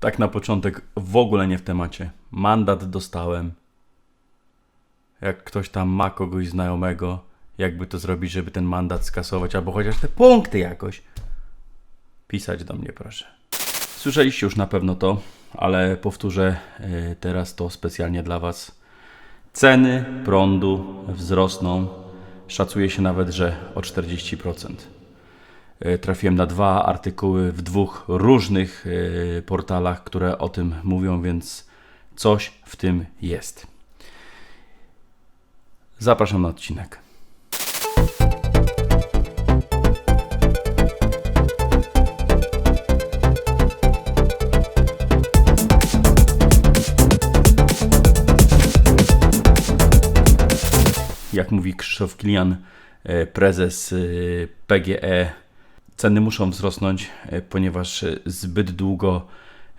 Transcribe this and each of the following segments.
Tak na początek w ogóle nie w temacie. Mandat dostałem. Jak ktoś tam ma kogoś znajomego, jakby to zrobić, żeby ten mandat skasować, albo chociaż te punkty jakoś. Pisać do mnie proszę. Słyszeliście już na pewno to, ale powtórzę y, teraz to specjalnie dla Was. Ceny prądu wzrosną. Szacuje się nawet, że o 40%. E, Trafiłem na dwa artykuły w dwóch różnych e, portalach, które o tym mówią, więc coś w tym jest. Zapraszam na odcinek. Jak mówi Krzysztof Kilian, e, prezes PGE, ceny muszą wzrosnąć, e, ponieważ e, zbyt długo,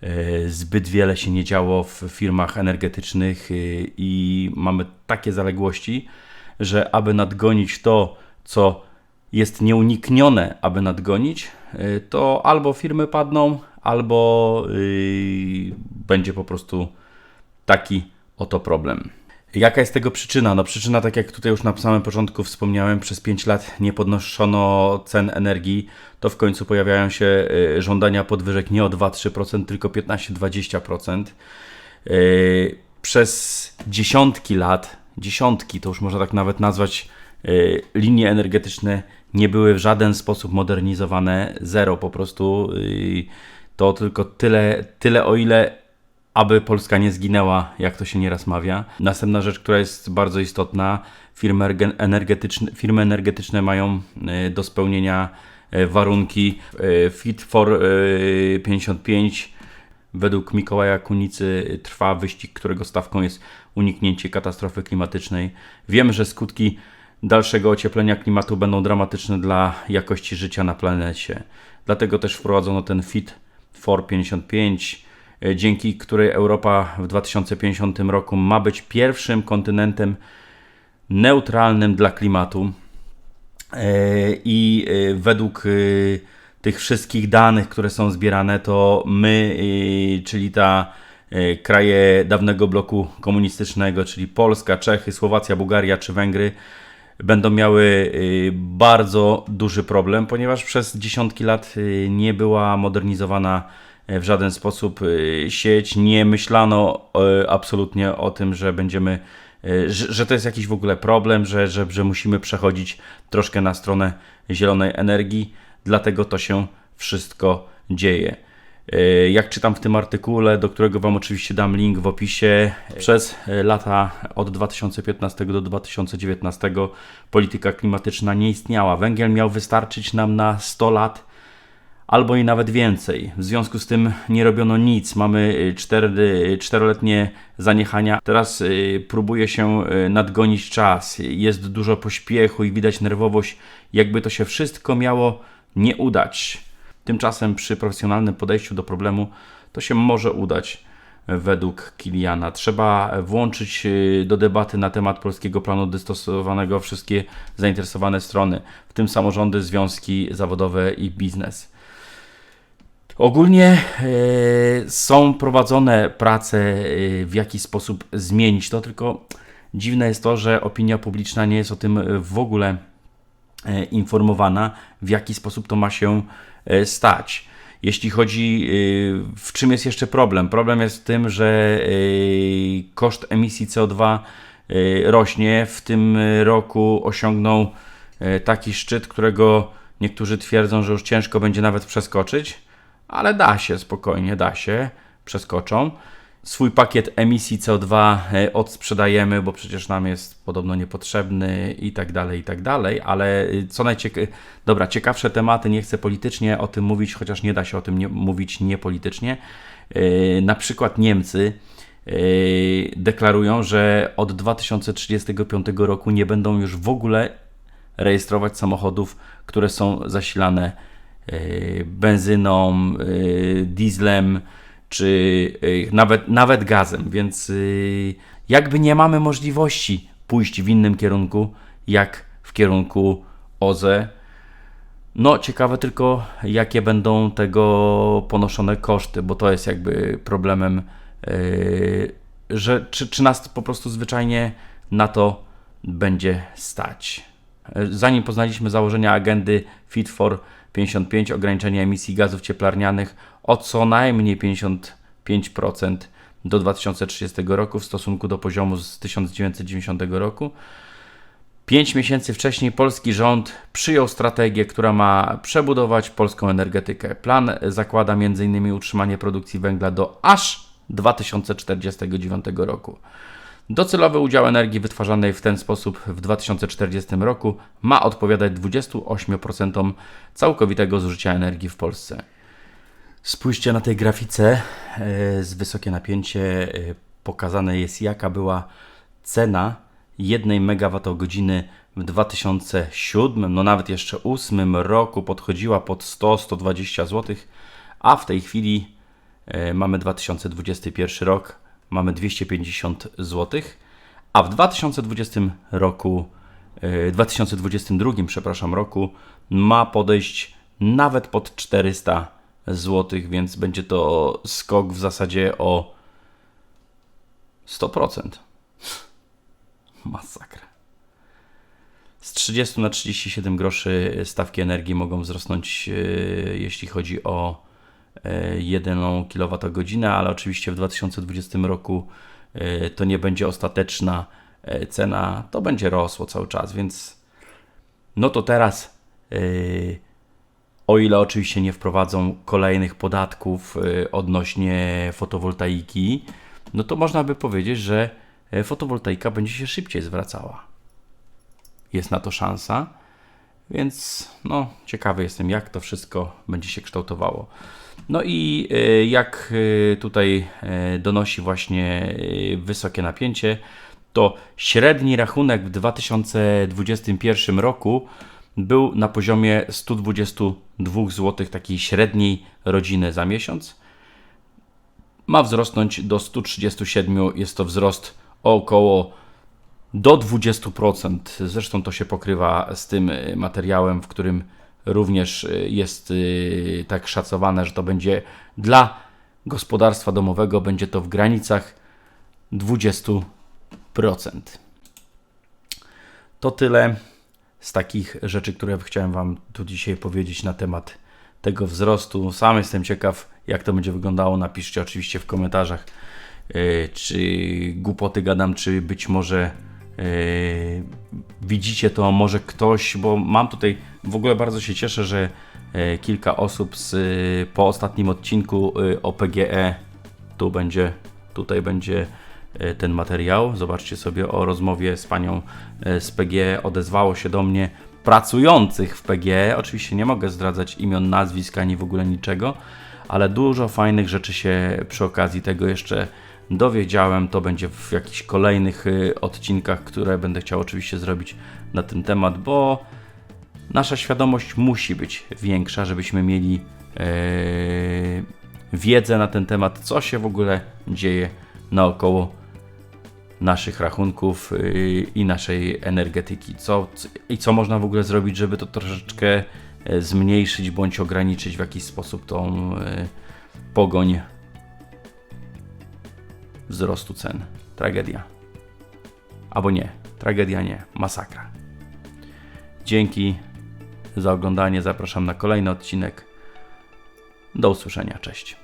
e, zbyt wiele się nie działo w firmach energetycznych i mamy takie zaległości, że aby nadgonić to, co jest nieuniknione, aby nadgonić, to albo firmy padną, albo będzie po prostu taki oto problem. Jaka jest tego przyczyna? No przyczyna, tak jak tutaj już na samym początku wspomniałem, przez 5 lat nie podnoszono cen energii, to w końcu pojawiają się y, żądania podwyżek nie o 2-3%, tylko 15-20%. Y, Przez dziesiątki lat, dziesiątki, to już można tak nawet nazwać, y, linie energetyczne nie były w żaden sposób modernizowane, zero po prostu. To tylko tyle, tyle o ile aby Polska nie zginęła, jak to się nieraz mawia. Następna rzecz, która jest bardzo istotna, firmy erge- energetyczne, firmy energetyczne mają e, do spełnienia e, warunki e, Fit for e, 55. Według Mikołaja Kunicy trwa wyścig, którego stawką jest uniknięcie katastrofy klimatycznej. Wiemy, że skutki dalszego ocieplenia klimatu będą dramatyczne dla jakości życia na planecie. Dlatego też wprowadzono ten Fit for 55 e, dzięki której Europa w 2050 roku ma być pierwszym kontynentem neutralnym dla klimatu. E, I e, według e, tych wszystkich danych, które są zbierane, to my, e, czyli ta e, kraje dawnego bloku komunistycznego, czyli Polska, Czechy, Słowacja, Bułgaria czy Węgry, będą miały bardzo duży problem, ponieważ przez dziesiątki lat nie była modernizowana w żaden sposób y, sieć. Nie myślano y, absolutnie o tym, że będziemy, że, to jest jakiś w ogóle problem, że, że, że musimy przechodzić troszkę na stronę zielonej energii. Dlatego to się wszystko dzieje. E, Jak czytam w tym artykule, do którego Wam oczywiście dam link w opisie, przez e, lata od 2015 do 2019 polityka klimatyczna nie istniała. Węgiel miał wystarczyć nam na 100 lat albo i nawet więcej. W związku z tym nie robiono nic. Mamy y, cztery, y, czteroletnie zaniechania. Teraz y, próbuje się nadgonić czas. Jest dużo pośpiechu i widać nerwowość, jakby to się wszystko miało nie udać. Tymczasem przy profesjonalnym podejściu do problemu to się może udać według Kiliana. Trzeba włączyć y, do debaty na temat polskiego planu dostosowanego wszystkie zainteresowane strony, w tym samorządy, związki zawodowe i biznes. Ogólnie e, są prowadzone prace, e, w jaki sposób zmienić to, tylko dziwne jest to, że opinia publiczna nie jest o tym e, w ogóle informowana, w jaki sposób to ma się stać. Jeśli chodzi, w czym jest jeszcze problem? Problem jest w tym, że koszt emisji CO2 e, rośnie. W tym roku osiągnął taki szczyt, którego niektórzy twierdzą, że już ciężko będzie nawet przeskoczyć ale da się spokojnie, da się, przeskoczą. Swój pakiet emisji CO2 e, odsprzedajemy, bo przecież nam jest podobno niepotrzebny i tak dalej, i tak dalej, ale y, co najciekawsze, dobra, ciekawsze tematy, nie chcę politycznie o tym mówić, chociaż nie da się o tym nie, mówić niepolitycznie. Yy, na przykład Niemcy yy, deklarują, że od 2035 roku nie będą już w ogóle rejestrować samochodów, które są zasilane benzyną, yy, dieslem czy yy, nawet, nawet gazem, więc jakby nie mamy możliwości pójść w innym kierunku, jak w kierunku OZE. No, ciekawe tylko, jakie będą tego ponoszone koszty, bo to jest jakby problemem, że czy, czy nas po prostu zwyczajnie na to będzie stać. Zanim poznaliśmy założenia agendy Fit for 55, ograniczenie emisji gazów cieplarnianych o co najmniej 55% do 2030 roku w stosunku do poziomu z 1990 roku, Pięć miesięcy wcześniej polski rząd przyjął strategię, która ma przebudować polską energetykę. Plan zakłada m.in. utrzymanie produkcji węgla do aż 2049 roku. Docelowy udział energii wytwarzanej w ten sposób w 2040 roku ma odpowiadać 28% całkowitego zużycia energii w Polsce. Spójrzcie na tej grafice e, z wysokie napięcie. e, Pokazane jest jaka była cena 1 MWh w 2007, no nawet jeszcze 2008 roku podchodziła pod 100-120 zł, a w tej chwili e, mamy 2021 rok, mamy 250 zł, a w 2020 roku, e, 2022, przepraszam, roku ma podejść nawet pod 400 zł, więc będzie to skok w zasadzie o 100%. Masakra. Z 30 na 37 groszy stawki energii mogą wzrosnąć, e, jeśli chodzi o 1 kWh, ale oczywiście w 2020 roku e, to nie będzie ostateczna e, cena, to będzie rosło cały czas, więc no to teraz, e, o ile oczywiście nie wprowadzą kolejnych podatków e, odnośnie fotowoltaiki, no to można by powiedzieć, że e, fotowoltaika będzie się szybciej zwracała. Jest na to szansa, więc no, ciekawy jestem, jak to wszystko będzie się kształtowało. No i e, jak e, tutaj e, donosi właśnie wysokie napięcie, to średni rachunek w 2021 roku był na poziomie 122 zł takiej średniej rodziny za miesiąc. Ma wzrosnąć do 137, jest to wzrost o około do 20%. Zresztą to się pokrywa z tym y, materiałem, w którym również y, jest y, tak szacowane, że to będzie dla gospodarstwa domowego będzie to w granicach 20%. To tyle z takich rzeczy, które chciałem Wam tu dzisiaj powiedzieć na temat tego wzrostu. Sam jestem ciekaw, jak to będzie wyglądało. Napiszcie oczywiście w komentarzach, czy głupoty gadam, czy być może widzicie to, może ktoś, bo mam tutaj, w ogóle bardzo się cieszę, że yy, kilka osób z, yy, po ostatnim odcinku yy, o PGE, tu będzie, tutaj będzie ten materiał. Zobaczcie sobie o rozmowie z panią z PGE. Odezwało się do mnie pracujących w PGE. Oczywiście nie mogę zdradzać imion, nazwisk ani w ogóle niczego, ale dużo fajnych rzeczy się przy okazji tego jeszcze dowiedziałem. To będzie w jakichś kolejnych e, odcinkach, które będę chciał oczywiście zrobić na ten temat, bo nasza świadomość musi być większa, żebyśmy mieli e, wiedzę na ten temat, co się w ogóle dzieje naokoło naszych rachunków yy, i naszej energetyki. Co, I co można w ogóle zrobić, żeby to troszeczkę e, zmniejszyć bądź ograniczyć w jakiś sposób tą e, pogoń wzrostu cen. Tragedia. Albo nie. Tragedia nie. Masakra. Dzięki za oglądanie. Zapraszam na kolejny odcinek. Do usłyszenia. Cześć.